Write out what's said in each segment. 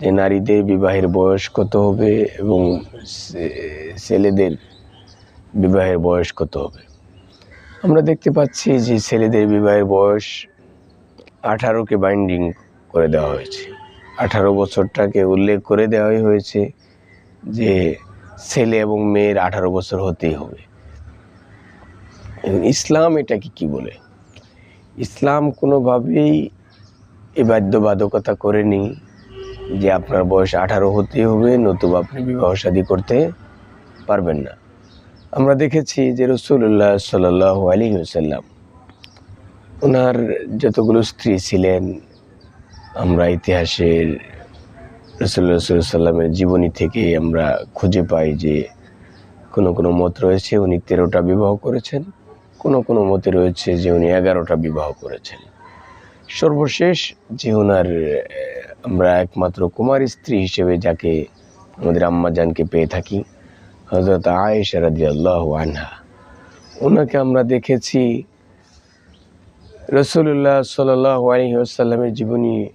যে নারীদের বিবাহের বয়স কত হবে এবং ছেলেদের বিবাহের বয়স কত হবে? আমরা দেখতে পাচ্ছি যে ছেলেদের বিবাহের বয়স আঠারোকে বাইন্ডিং করে দেওয়া হয়েছে। আঠারো বছরটাকে উল্লেখ করে দেওয়াই হয়েছে যে ছেলে এবং মেয়ের আঠারো বছর হতেই হবে। ইসলাম এটাকে কি বলে? ইসলাম কোনোভাবেই এই বাধ্যবাধকতা করেনি। যে আপনার বয়স আঠারো হতেই হবে, নতুবা আপনি বিবাহ শাদী করতে পারবেন না। আমরা দেখেছি যে রসুল্লাহ সাল আলী সাল্লাম ওনার যতগুলো স্ত্রী ছিলেন, আমরা ইতিহাসের রসুল্লাহ সাল্লামের জীবনী থেকে আমরা খুঁজে পাই যে কোনো কোনো মত রয়েছে, উনি তেরোটা বিবাহ করেছেন, কোনো কোনো মতে রয়েছে যে উনি এগারোটা বিবাহ করেছেন। সর্বশেষ যে ওনার আমরা একমাত্র কুমার স্ত্রী হিসেবে যাকে আমাদের আম্মাজানকে পেয়ে থাকি হজরত আয়েশা রাদি আল্লাহ আনহা। ওনাকে আমরা দেখেছি রসুল্লাহ সাল্লাহ আলহিহাসাল্লামের জীবনী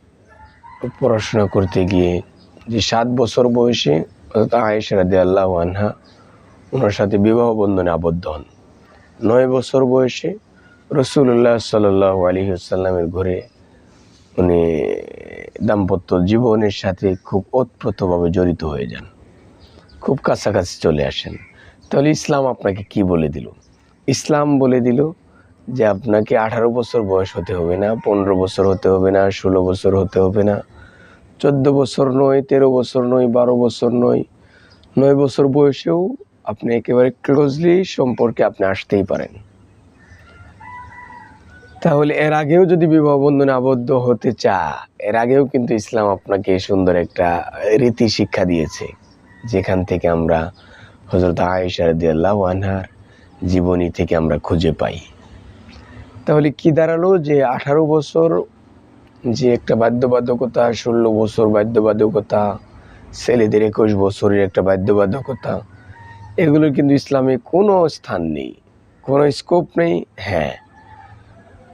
পড়াশোনা করতে গিয়ে যে সাত বছর বয়সে হজরত আয়েশা রাদি আল্লাহ আনহা ওনার সাথে বিবাহ বন্ধনে আবদ্ধ হন। নয় বছর বয়সে রসুল্লাহ সাল্লাহ আলহিহাসাল্লামের ঘরে উনি দাম্পত্য জীবনের সাথে খুব ওতপ্রোতভাবে জড়িত হয়ে যান। খুব কাছাকাছি চলে আসেন। তাহলে ইসলাম আপনাকে কি বলে দিল? ইসলাম বলে দিল যে আপনাকে আঠারো বছর বয়স হতে হবে না, পনেরো বছর হতে হবে না, ষোলো বছর হতে হবে না, চোদ্দ বছর নয়, তেরো বছর নয়, বারো বছর নয় নয় বছর বয়সেও আপনি একেবারে ক্লোজলি সম্পর্কে আপনি আসতেই পারেন। তাহলে এর আগেও যদি বিবাহ বন্ধনে আবদ্ধ হতে চা এর আগেও কিন্তু ইসলাম আপনাকে সুন্দর একটা রীতি শিক্ষা দিয়েছে। যেখান থেকে আমরা হজরত আয়েশা রাদিয়াল্লাহু আনহার জীবনী থেকে আমরা খুঁজে পাই। তাহলে কি দাঁড়াল যে আঠারো বছর যে একটা বাধ্যবাধকতা, ষোলো বছর বাধ্যবাধকতা, ছেলেদের একুশ বছরের একটা বাধ্যবাধকতা, এগুলোর কিন্তু ইসলামে কোনো স্থান নেই, কোনো স্কোপ নেই। হ্যাঁ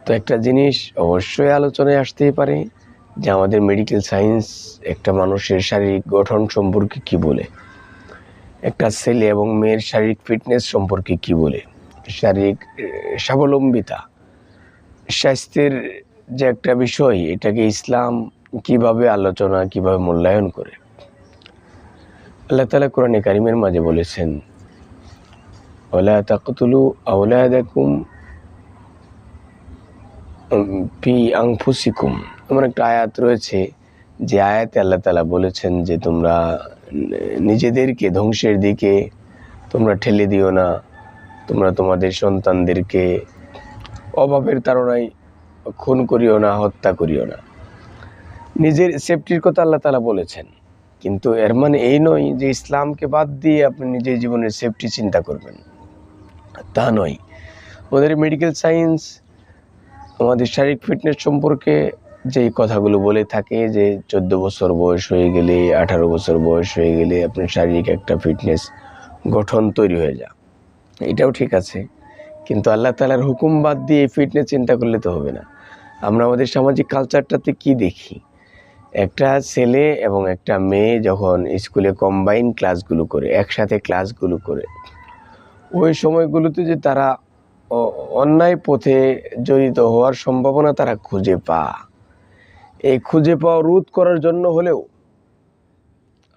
তো একটা জিনিস অবশ্যই আলোচনায় আসতেই পারে যে আমাদের মেডিকেল সায়েন্স একটা মানুষের শারীরিক গঠন সম্পর্কে কি বলে? একটা ছেলে এবং মেয়ের শারীরিক ফিটনেস সম্পর্কে কি বলে? শারীরিক স্বাবলম্বিতা, স্বাস্থ্যের যে একটা বিষয়, এটাকে ইসলাম কীভাবে আলোচনা, কীভাবে মূল্যায়ন করে? আল্লাহ তালা কোরআনে কারিমের মাঝে বলেছেন, ওলা তাকতুলু আউলাদাকুম পি আংফুসিকুম। এমন একটা আয়াত রয়েছে যে আয়াতে আল্লাহ তালা বলেছেন যে তোমরা নিজেদেরকে ধ্বংসের দিকে তোমরা ঠেলে দিও না, তোমরা তোমাদের সন্তানদেরকে অভাবের তাড়নায় খুন করিও না, হত্যা করিও না। নিজের সেফটির কথা আল্লাহ তালা বলেছেন। কিন্তু এর মানে এই নয় যে ইসলামকে বাদ দিয়ে আপনি নিজের জীবনের সেফটি চিন্তা করবেন। তা নয়। আমাদের মেডিকেল সায়েন্স আমাদের শারীরিক ফিটনেস সম্পর্কে যেই কথাগুলো বলে থাকে, যে চোদ্দ বছর বয়স হয়ে গেলে, আঠারো বছর বয়স হয়ে গেলে আপনার শারীরিক একটা ফিটনেস গঠন তৈরি হয়ে যা এটাও ঠিক আছে। কিন্তু আল্লাহ তালার হুকুম বাদ দিয়ে ফিটনেস চিন্তা করলে তো হবে না। আমরা আমাদের সামাজিক কালচারটাতে কি দেখি? একটা ছেলে এবং একটা মেয়ে যখন স্কুলে কম্বাইন ক্লাসগুলো করে, একসাথে ক্লাসগুলো করে, ওই সময়গুলোতে যে তারা অন্যায় পথে জড়িত হওয়ার সম্ভাবনা তারা খুঁজে পা এই খুঁজে পাওয়া রোধ করার জন্য হলেও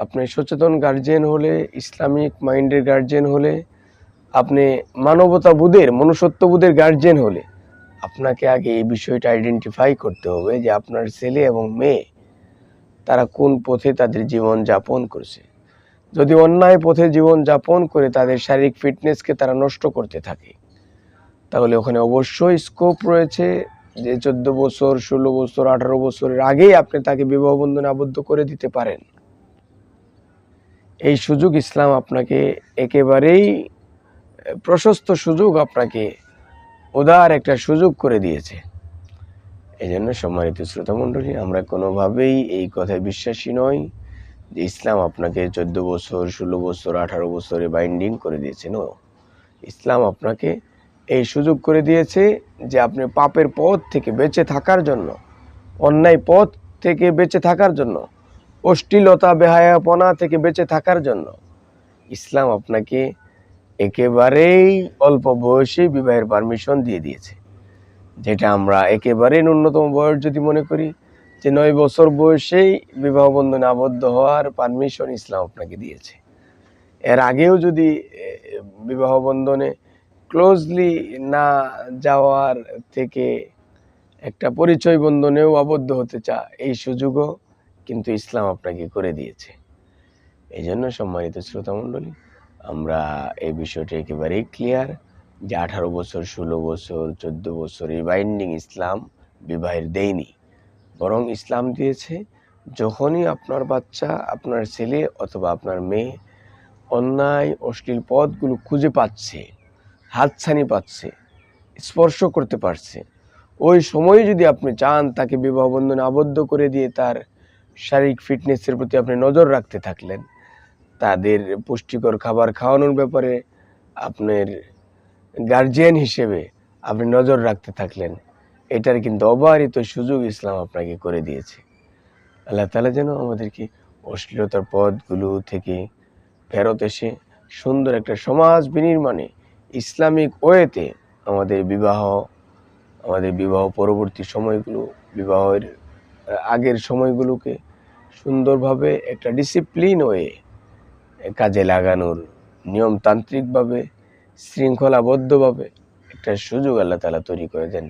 আপনি সচেতন গার্জেন হলে, ইসলামিক মাইন্ডের গার্জেন হলে, আপনি মানবতাবোধের, মনুষ্যত্ববোধের গার্জেন হলে আপনাকে আগে এই বিষয়টা আইডেন্টিফাই করতে হবে যে আপনার ছেলে এবং মেয়ে তারা কোন পথে তাদের জীবন যাপন করছে। যদি অন্যায় পথে জীবন যাপন করে তাদের শারীরিক ফিটনেসকে তারা নষ্ট করতে থাকে তাহলে ওখানে অবশ্যই স্কোপ রয়েছে যে চোদ্দ বছর, ষোলো বছর, আঠারো বছরের আগেই আপনি তাকে বিবাহ বন্ধনে আবদ্ধ করে দিতে পারেন। এই সুযোগ ইসলাম আপনাকে একেবারেই প্রশস্ত সুযোগ আপনাকে উদার একটা সুযোগ করে দিয়েছে। এই জন্য সম্মানিত শ্রোতা মণ্ডলী, আমরা কোনোভাবেই এই কথায় বিশ্বাসী নই যে ইসলাম আপনাকে চোদ্দ বছর, ষোলো বছর, আঠারো বছরে বাইন্ডিং করে দিয়েছে। নো ইসলাম আপনাকে এই সুযোগ করে দিয়েছে যে আপনি পাপের পথ থেকে বেঁচে থাকার জন্য, অন্যায় পথ থেকে বেঁচে থাকার জন্য, অশ্লীলতা, বেহায়াপনা থেকে বেঁচে থাকার জন্য। ইসলাম আপনাকে একেবারেই অল্প বয়সে বিবাহের পারমিশন দিয়ে দিয়েছে। যেটা আমরা একেবারে ন্যূনতম বয়স যদি মনে করি, যে নয় বছর বয়সেই বিবাহ বন্ধনে আবদ্ধ হওয়ার পারমিশন ইসলাম আপনাকে দিয়েছে। এর আগেও যদি বিবাহ বন্ধনে ক্লোজলি না যাওয়ার থেকে একটা পরিচয় বন্ধনেও আবদ্ধ হতে চা এই সুযোগও কিন্তু ইসলাম আপনাকে করে দিয়েছে। এই জন্য সম্মানিত শ্রোতামণ্ডলী আমরা এই বিষয়টি একেবারেই ক্লিয়ার যে আঠারো বছর, ষোলো বছর, চোদ্দ বছর এই বাইন্ডিং ইসলাম বিবাহের দেয়নি। বরং ইসলাম দিয়েছে যখনই আপনার বাচ্চা, আপনার ছেলে অথবা আপনার মেয়ে অন্যায়, অশ্লীল পথগুলো খুঁজে পাচ্ছে হাতছানি পাচ্ছে, স্পর্শ করতে পারছে। ওই সময়ে যদি আপনি চান তাকে বিবাহ বন্ধনে আবদ্ধ করে দিয়ে তার শারীরিক ফিটনেসের প্রতি আপনি নজর রাখতে থাকলেন, তাদের পুষ্টিকর খাবার খাওয়ানোর ব্যাপারে আপনার গার্জিয়ান হিসেবে আপনি নজর রাখতে থাকলেন, এটার কিন্তু অবারিত সুযোগ ইসলাম আপনাকে করে দিয়েছে। আল্লাহ তালা যেন আমাদেরকে অশ্লীলতার পথগুলো থেকে ফেরত এসে সুন্দর একটা সমাজ বিনির্মাণে ইসলামিক ওয়েতে আমাদের বিবাহ আমাদের বিবাহ পরবর্তী সময়গুলো, বিবাহের আগের সময়গুলোকে সুন্দরভাবে একটা ডিসিপ্লিন ওয়ে কাজে লাগানোর নিয়মতান্ত্রিকভাবে, শৃঙ্খলাবদ্ধভাবে একটা সুযোগ আল্লাহ তালা তৈরি করে দেন।